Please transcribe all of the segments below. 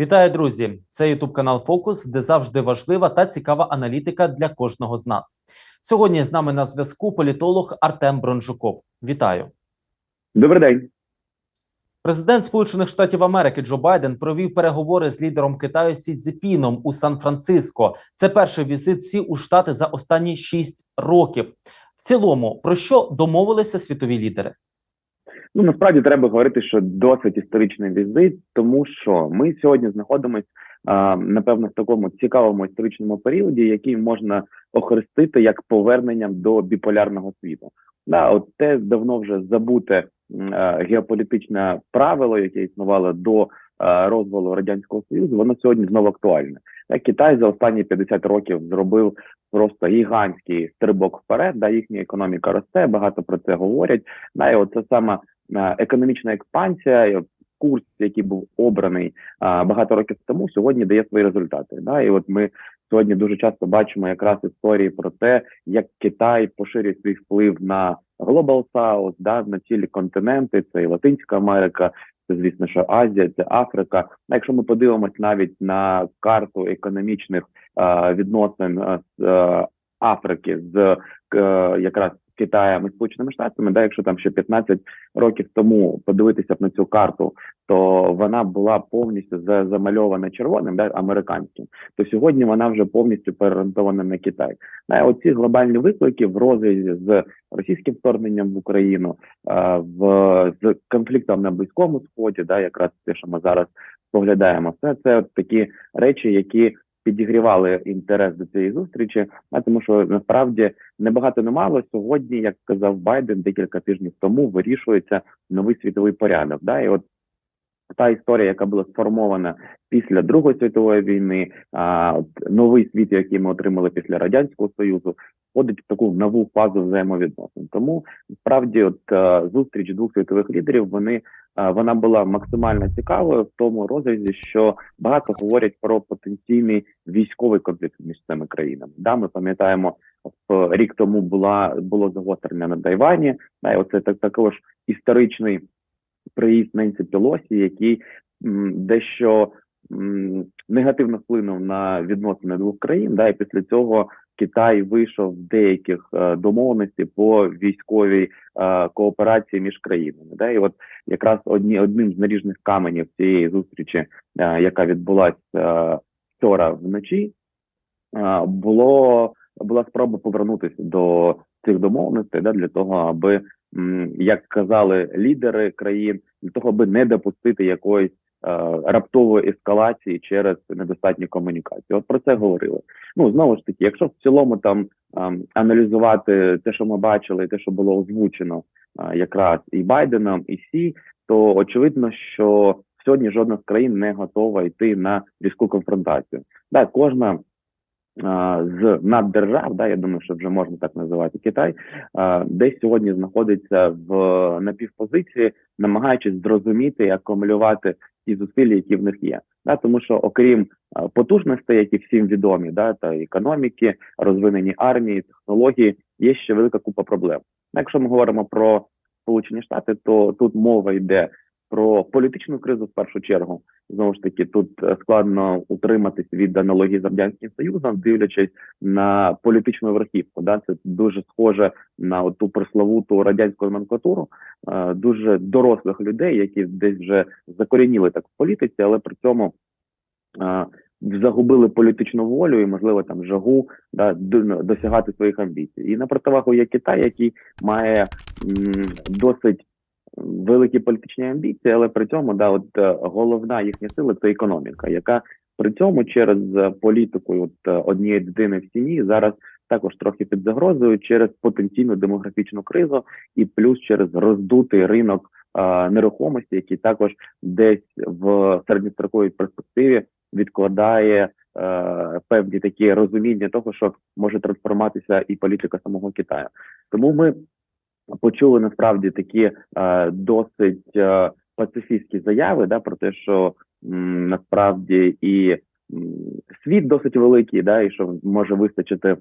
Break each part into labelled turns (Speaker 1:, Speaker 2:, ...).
Speaker 1: Вітаю, друзі! Це Ютуб канал Фокус, де завжди важлива та цікава аналітика для кожного з нас. Сьогодні з нами на зв'язку політолог Артем Бронжуков. Вітаю!
Speaker 2: Добрий день.
Speaker 1: Президент Сполучених Штатів Америки Джо Байден провів переговори з лідером Китаю Сі Цзіпіном у Сан-Франциско. Це перший візит Сі у Штати за останні шість років. В цілому про що домовилися світові лідери?
Speaker 2: Ну насправді треба говорити, що досить історичний візит, тому що ми сьогодні знаходимося напевно в такому цікавому історичному періоді, який можна охрестити як поверненням до біполярного світу. Да, от те давно вже забуте геополітичне правило, яке існувало до розвалу радянського союзу, воно сьогодні знову актуальне. Китай за останні 50 років зробив просто гігантський стрибок вперед. Да, їхня економіка росте, багато про це говорять. Да, і оце саме економічна експансія, курс, який був обраний багато років тому, сьогодні дає свої результати. Да, і от ми сьогодні дуже часто бачимо якраз історії про те, як Китай поширює свій вплив на Global South, да, на цілі континенти, це і Латинська Америка, це звісно, що Азія, це Африка. А якщо ми подивимось навіть на карту економічних е, відносин е, з е, Африки з е, якраз Китаєм і Сполученими Штатами, да, якщо там ще 15 років тому подивитися б на цю карту, то вона була повністю замальована червоним, да, американським, то сьогодні вона вже повністю переорієнтована на Китай. Да, оці глобальні виклики в розрізі з російським вторгненням в Україну, в з конфліктом на близькому сході, да, якраз те, що ми зараз споглядаємо, все це такі речі, які підігрівали інтерес до цієї зустрічі, а тому, що насправді небагато не мало сьогодні, як сказав Байден декілька тижнів тому, вирішується новий світовий порядок. Да, і от та історія, яка була сформована після Другої світової війни, а от новий світ, який ми отримали після радянського союзу, входить в таку нову фазу взаємовідносин. Тому справді, от зустріч двох світових лідерів, вони вона була максимально цікавою в тому розрізі, що багато говорять про потенційний військовий конфлікт між цими країнами. Да, ми пам'ятаємо, рік тому була було загострення на Тайвані. Да, і оце так також історичний приїзд Ненсі Пелосі, який м, дещо негативно вплинув на відносини двох країн. Да, і після цього Китай вийшов з деяких е, домовленостей по військовій е, кооперації між країнами. Да, і от якраз одні одним з наріжних каменів цієї зустрічі, е, яка відбулася вчора вночі, було була спроба повернутися до цих домовленостей да, для того, аби як казали лідери країн, для того, аби не допустити якоїсь раптової ескалації через недостатню комунікацію. От про це говорили. Ну знову ж таки, якщо в цілому там е, аналізувати те, що ми бачили, те, що було озвучено е, якраз і Байденом, і Сі, то очевидно, що сьогодні жодна з країн не готова йти на різку конфронтацію. Так, кожна з наддержав, да, я думаю, що вже можна так називати Китай, десь сьогодні знаходиться в напівпозиції, намагаючись зрозуміти і акумулювати ті зусилля, які в них є. Да, тому що окрім потужностей, які всім відомі, да, та економіки, розвинені армії, технології, є ще велика купа проблем. Якщо ми говоримо про Сполучені Штати, то тут мова йде про політичну кризу в першу чергу. Знову ж таки, тут е, складно утриматись від аналогії з радянським союзом, дивлячись на політичну верхівку. Да, це дуже схоже на ту прославуту радянську номенклатуру, е, дуже дорослих людей, які десь вже закорініли так в політиці, але при цьому. Е, загубили політичну волю і, можливо, там жагу да досягати своїх амбіцій, і на противагу є Китай, який має м, досить великі політичні амбіції, але при цьому да, от е, головна їхня сила це економіка, яка при цьому через політику от е, однієї дитини в сім'ї зараз також трохи під загрозою через потенційну демографічну кризу, і плюс через роздутий ринок а, нерухомості, який також десь в середньостроковій перспективі відкладає. Е, певні такі розуміння того, що може трансформуватися і політика самого Китаю, тому ми почули насправді такі е, досить е, пацифістські заяви, да, про те, що м, насправді і м, світ досить великий, да, і що може вистачити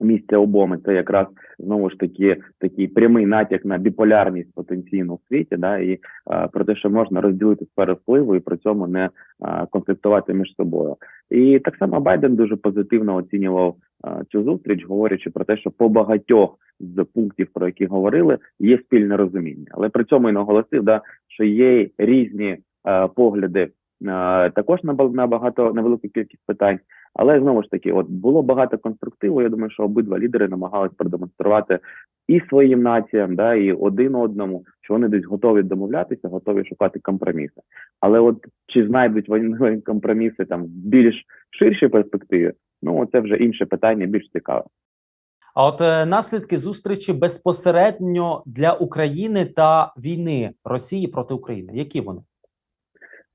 Speaker 2: місця обоми це якраз знову ж таки такий прямий натяк на біполярність потенційну в світі, да і а, про те, що можна розділити сфери впливу і при цьому не а, конфліктувати між собою. І так само Байден дуже позитивно оцінював а, цю зустріч, говорячи про те, що по багатьох з пунктів, про які говорили, є спільне розуміння, але при цьому і наголосив, да що є різні а, погляди також на багато на велику кількість питань. Але знову ж таки, от було багато конструктиву. Я думаю, що обидва лідери намагалися продемонструвати і своїм націям, да і один одному, що вони десь готові домовлятися, готові шукати компроміси. Але от чи знайдуть вони компроміси там в більш ширшій перспективі? Ну це вже інше питання, більш цікаве.
Speaker 1: А от е, наслідки зустрічі безпосередньо для України та війни Росії проти України. Які вони?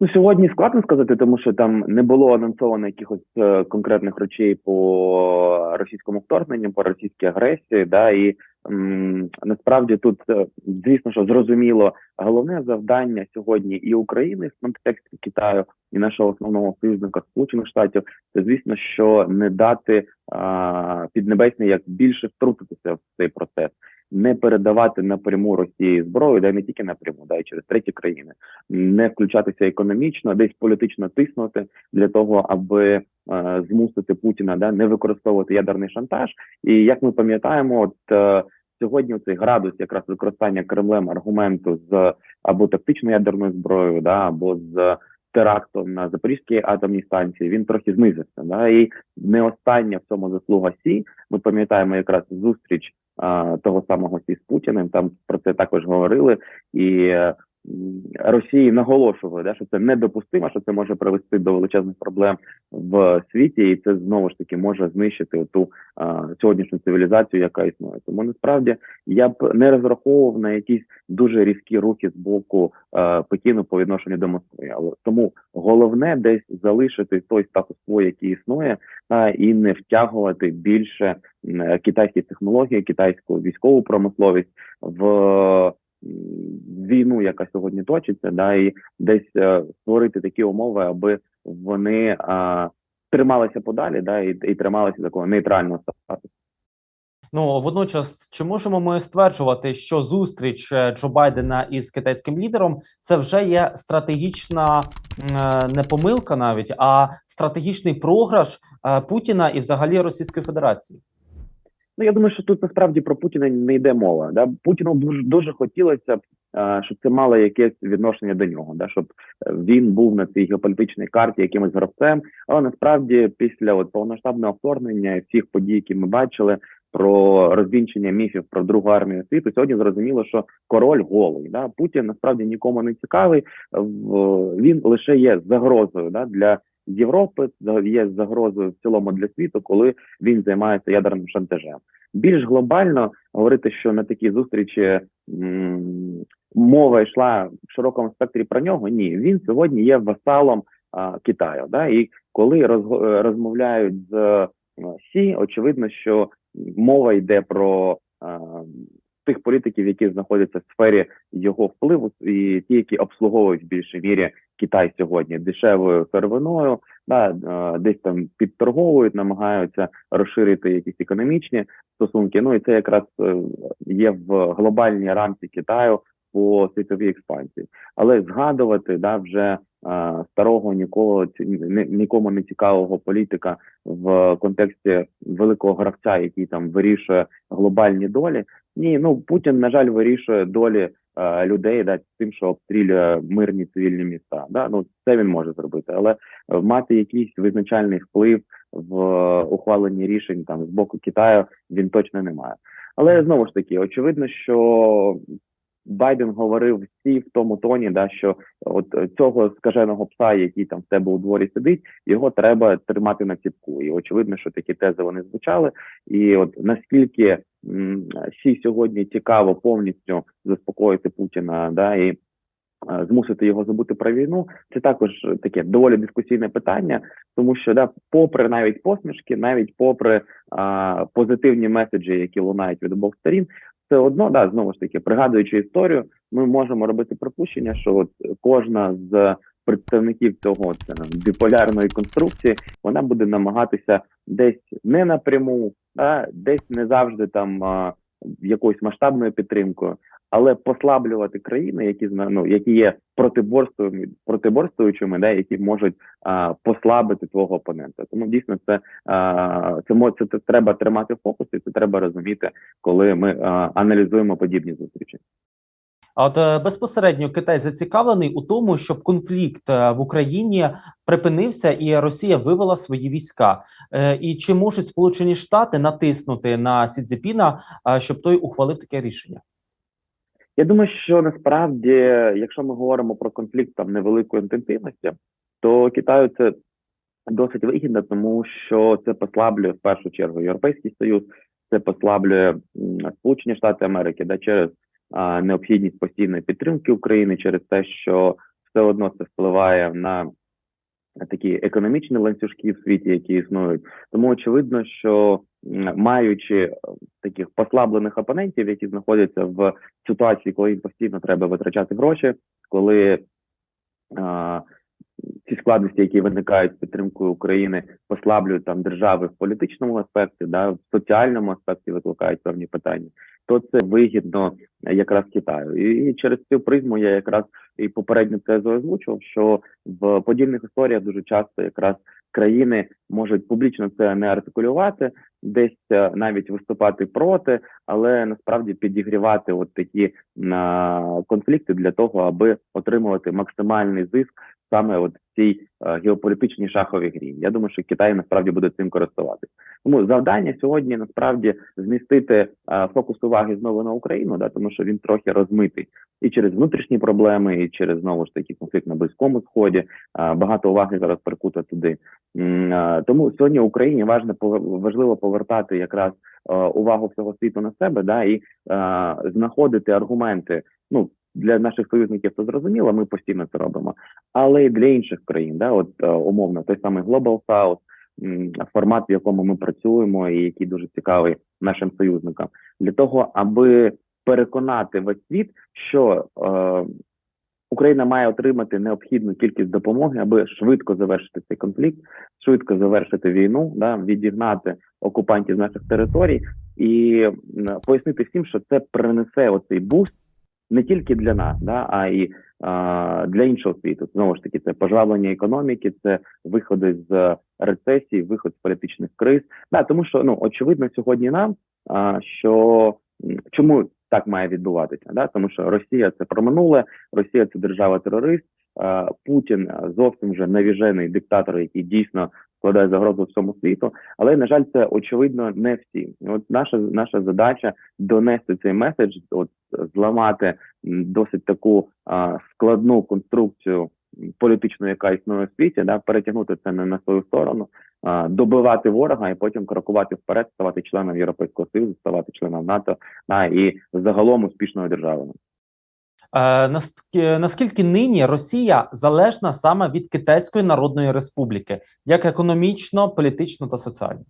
Speaker 2: Ну сьогодні складно сказати, тому що там не було анонсовано якихось е, конкретних речей по російському вторгненню, по російській агресії. Да, і м, насправді тут, е, звісно, що зрозуміло, головне завдання сьогодні і України в контексті Китаю, і нашого основного союзника Сполучених Штатів, це звісно, що не дати а, піднебесні як більше втрутитися в цей процес. Не передавати напряму Росії зброю, да не тільки напряму, да й через треті країни, не включатися економічно, десь політично тиснути для того, аби е, змусити Путіна да не використовувати ядерний шантаж. І як ми пам'ятаємо, от е, сьогодні цей градус якраз використання Кремлем аргументу з або тактичною ядерною зброєю, да або з терактом на Запорізькій атомній станції, він трохи знизився. Да, і не остання в цьому заслуга Сі. Ми пам'ятаємо якраз зустріч а, того самого Сі з Путіним. Там про це також говорили і. Росії наголошували, да, що це недопустимо, що це може привести до величезних проблем в світі, і це знову ж таки може знищити ту а, сьогоднішню цивілізацію, яка існує. Тому насправді я б не розраховував на якісь дуже різкі рухи з боку е, Пекіну по відношенню до Москви. Але тому головне десь залишити той статус-кво, який існує, та і не втягувати більше китайські технології, китайську військову промисловість в війну, яка сьогодні точиться, да і десь е, створити такі умови, аби вони а, трималися подалі, да і, і трималися такого нейтрального статусу.
Speaker 1: Ну водночас, чи можемо ми стверджувати, що зустріч е, Джо Байдена із китайським лідером це вже є стратегічна е, не помилка, навіть а стратегічний програш Путіна і взагалі Російської Федерації?
Speaker 2: Ну я думаю, що тут насправді про Путіна не йде мова. Да? Путіну дуже дуже хотілося б, е, щоб це мало якесь відношення до нього, да? щоб він був на цій геополітичній карті якимось гравцем. Але насправді, після от повномасштабного вторгнення всіх подій, які ми бачили, про розвінчення міфів про другу армію світу, сьогодні зрозуміло, що король голий. Да? Путін насправді нікому не цікавий. В- Він лише є загрозою да? для Європи, є загрозою в цілому для світу, коли він займається ядерним шантажем. Більш глобально говорити, що на такій зустрічі мова йшла в широкому спектрі про нього. Ні, він сьогодні є васалом а, Китаю. Да? І коли розго- е, розмовляють з е, Сі, очевидно, що мова йде про а, тих політиків, які знаходяться в сфері його впливу, і ті, які обслуговують в більшій мірі Китай сьогодні дешевою сировиною, да, е, десь там підторговують, намагаються розширити якісь економічні стосунки. Ну і це якраз е, є в глобальній рамці Китаю по світовій експансії. Але згадувати да вже е, старого нікого нікому не цікавого політика в контексті великого гравця, який там вирішує глобальні долі. Ні, ну Путін на жаль вирішує долі е, людей да тим, що обстрілює мирні цивільні міста. Да, ну це він може зробити, але мати якийсь визначальний вплив в ухваленні рішень там з боку Китаю він точно не має. Але знову ж таки, очевидно, що Байден говорив всі в тому тоні, да що от е, цього скаженого пса, який там в тебе у дворі сидить, його треба тримати на ціпку. І очевидно, що такі тези вони звучали. І от наскільки м, Сі сьогодні цікаво повністю заспокоїти Путіна, да і е, змусити його забути про війну, це також таке доволі дискусійне питання, тому що да, попри навіть посмішки, навіть попри а, позитивні меседжі, які лунають від обох сторін, все одно, да, знову ж таки, пригадуючи історію, ми можемо робити припущення, що от кожна з представників цього це, біполярної конструкції, вона буде намагатися десь не напряму, а десь не завжди там а, якоюсь масштабною підтримкою, але послаблювати країни, які ну, які є протиборствуючими, протиборствуючими, да, які можуть а, послабити твого опонента. Тому дійсно це, а, це, це, це треба тримати в фокусі. Це треба розуміти, коли ми а, аналізуємо подібні зустрічі.
Speaker 1: А от е, безпосередньо Китай зацікавлений у тому, щоб конфлікт е, в Україні припинився і Росія вивела свої війська. Е, І чи можуть Сполучені Штати натиснути на Сі Цзіпіна, е, щоб той ухвалив таке рішення?
Speaker 2: Я думаю, що насправді, якщо ми говоримо про конфлікт там невеликої інтенсивності, то Китаю це досить вигідно, тому що це послаблює в першу чергу Європейський Союз, це послаблює Сполучені Штати Америки, да, через а, необхідність постійної підтримки України, через те, що все одно це впливає на такі економічні ланцюжки в світі, які існують. Тому очевидно, що маючи е, таких послаблених опонентів, які знаходяться в ситуації, коли їм постійно треба витрачати гроші, коли а, ці складності, які виникають з підтримкою України, послаблюють там держави в політичному аспекті, да, в соціальному аспекті викликають певні питання, то це вигідно якраз Китаю. І, через цю призму я якраз і попередню тезу озвучив, що в подібних історіях дуже часто якраз країни можуть публічно це не артикулювати, десь е, навіть виступати проти, але насправді підігрівати от такі конфлікти для того, аби отримувати максимальний зиск саме от цій е, геополітичній шаховій грі. Я думаю, що Китай насправді буде цим користуватися. Тому завдання сьогодні насправді змістити е, фокус уваги знову на Україну, да, тому що він трохи розмитий і через внутрішні проблеми, і через знову ж таки конфлікт на близькому сході. Е, багато уваги зараз прикуто туди. Тому сьогодні Україні важливо повертати якраз увагу всього світу на себе, да і знаходити аргументи. Ну для наших союзників це зрозуміло, ми постійно це робимо. Але й для інших країн, да, от е, умовно, той самий Global South, формат, в якому ми працюємо, і який дуже цікавий нашим союзникам, для того, аби переконати весь світ, що е, Україна має отримати необхідну кількість допомоги, аби швидко завершити цей конфлікт, швидко завершити війну, да, відігнати окупантів з наших територій і пояснити всім, що це принесе оцей буст не тільки для нас, да, а й а, для іншого світу. Знову ж таки, це пожвавлення економіки, це виходи з рецесії, виход з політичних криз. Да, тому що ну очевидно сьогодні нам, а, що чому так має відбуватися, да, тому що Росія це про минуле, Росія це держава-терорист. Путін зовсім вже навіжений диктатор, який дійсно складає загрозу всьому світу. Але на жаль, це очевидно не всі. От наша наша задача донести цей меседж, от зламати досить таку а, складну конструкцію політичну, яка існує у світі, да, перетягнути це не на свою сторону, а, добивати ворога і потім крокувати вперед, ставати членом Європейського Союзу, ставати членом НАТО а, і загалом успішною державою.
Speaker 1: Е, Наскільки нині Росія залежна саме від Китайської Народної Республіки, як економічно, політично та соціально?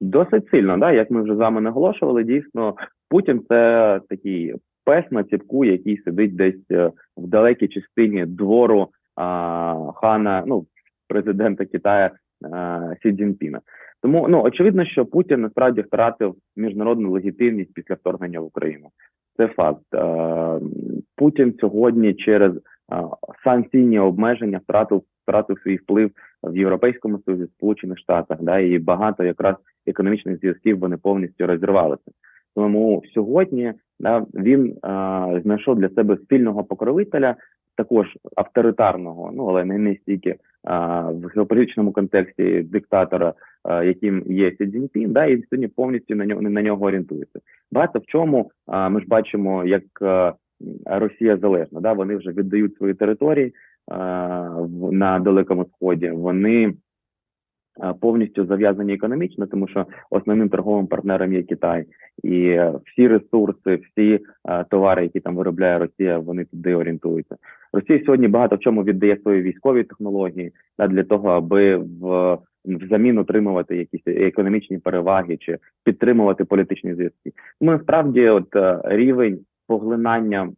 Speaker 2: Досить сильно, да, як ми вже з вами наголошували, дійсно Путін це такий пес на ціпку, який сидить десь е, в далекій частині двору а, хана, ну президента Китаю а, Сі Цзіньпіна. Тому ну очевидно, що Путін насправді втратив міжнародну легітимність після вторгнення в Україну. Це факт. Е, Путін сьогодні через е, санкційні обмеження втратив втратив свій вплив в Європейському Союзі, Сполучених Штатах, да і багато якраз економічних зв'язків вони повністю розірвалися. Тому сьогодні да, він е, знайшов для себе сильного покровителя, також авторитарного, ну але не настільки е, в геополітичному контексті диктатора, е, яким є Сі Цзіньпін, да, і сьогодні повністю на нього на нього орієнтується. Багато в чому е, ми ж бачимо, як е, Росія залежна. Да, вони вже віддають свої території е, в- на далекому сході. Вони повністю зав'язані економічно, тому що основним торговим партнером є Китай, і е, всі ресурси, всі е, товари, які там виробляє Росія, вони туди орієнтуються. Росія сьогодні багато в чому віддає свої військові технології для того, аби в взамін отримувати якісь економічні переваги чи підтримувати політичні зв'язки. Тому насправді, от е, рівень поглинання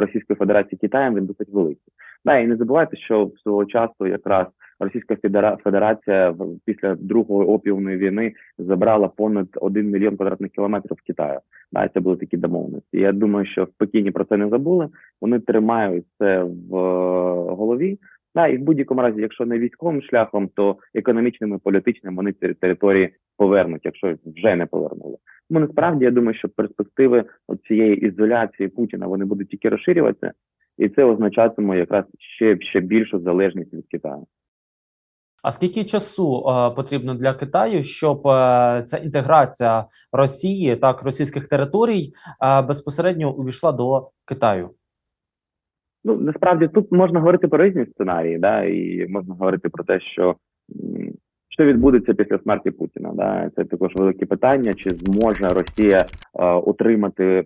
Speaker 2: Російської Федерації Китаєм він досить великий. Да, і не забувайте, що свого часу якраз Російська Федера- Федерація після другої опіумної війни забрала понад 1 мільйон квадратних кілометрів Китаю. Да, це були такі домовленості. Я думаю, що в Пекіні про це не забули. Вони тримають це в е, голові. Да, і в будь-якому разі, якщо не військовим шляхом, то економічним і політичним вони ці території повернуть, якщо вже не повернули. Тому насправді я думаю, що перспективи цієї ізоляції Путіна вони будуть тільки розширюватися, і це означатиме якраз ще, ще більшу залежність від Китаю.
Speaker 1: А скільки часу е, потрібно для Китаю, щоб е, ця інтеграція Росії так російських територій е, безпосередньо увійшла до Китаю?
Speaker 2: Ну насправді тут можна говорити про різні сценарії, да, і можна говорити про те, що що відбудеться після смерті Путіна. Да, це також велике питання, чи зможе Росія е, отримати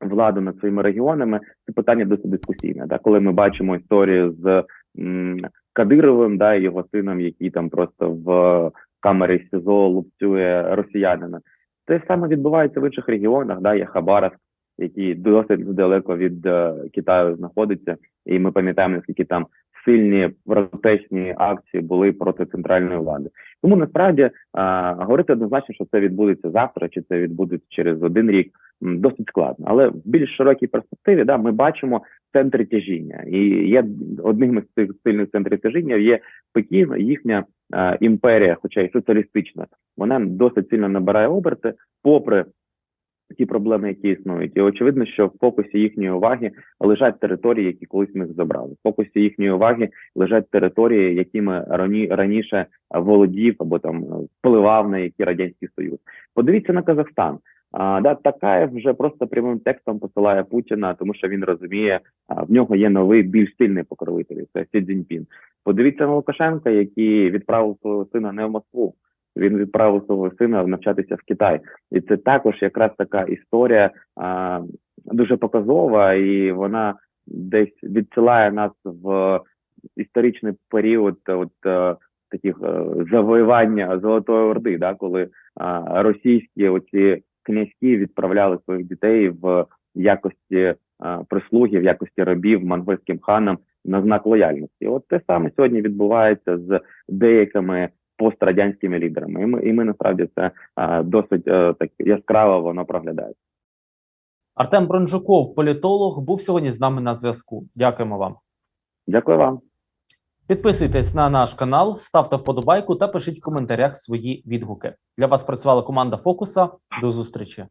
Speaker 2: владу над своїми регіонами. Це питання досить дискусійне. Да, коли ми бачимо історію з м, Кадировим, да, його сином, який там просто в камері СІЗО лупцює росіянина. Те саме відбувається в інших регіонах, да, є Хабаровськ, який досить далеко від е, Китаю знаходиться, і ми пам'ятаємо, наскільки там сильні протестні акції були проти центральної влади. Тому насправді а, говорити однозначно, що це відбудеться завтра, чи це відбудеться через один рік, досить складно. Але в більш широкій перспективі да, ми бачимо центри тяжіння, і є одним із цих сильних центрів тяжіння є Пекін, їхня е, імперія, хоча й соціалістична, вона досить сильно набирає оберти, попри ті проблеми, які існують, і очевидно, що в фокусі їхньої уваги лежать території, які колись них забрали. В фокусі їхньої уваги лежать території, якими рані раніше володів або там впливав на які радянський союз. Подивіться на Казахстан. А, да, Такаєв вже просто прямим текстом посилає Путіна, тому що він розуміє, а, в нього є новий більш сильний покровитель. Це Сі Цзіньпін. Подивіться на Лукашенка, який відправив свого сина не в Москву. Він відправив свого сина навчатися в Китай, і це також якраз така історія а, дуже показова, і вона десь відсилає нас в історичний період от е, таких е, завоювання Золотої Орди, да, коли а, російські оці князьки відправляли своїх дітей в якості а, прислуги, в якості рабів монгольським ханам на знак лояльності. От те саме сьогодні відбувається з деякими пострадянськими лідерами. І ми, і ми насправді це а, досить а, так яскраво воно проглядає.
Speaker 1: Артем Бронжуков, політолог, був сьогодні з нами на зв'язку. Дякуємо вам.
Speaker 2: Дякую вам.
Speaker 1: Підписуйтесь на наш канал, ставте вподобайку та пишіть в коментарях свої відгуки. Для вас працювала команда Фокуса. До зустрічі.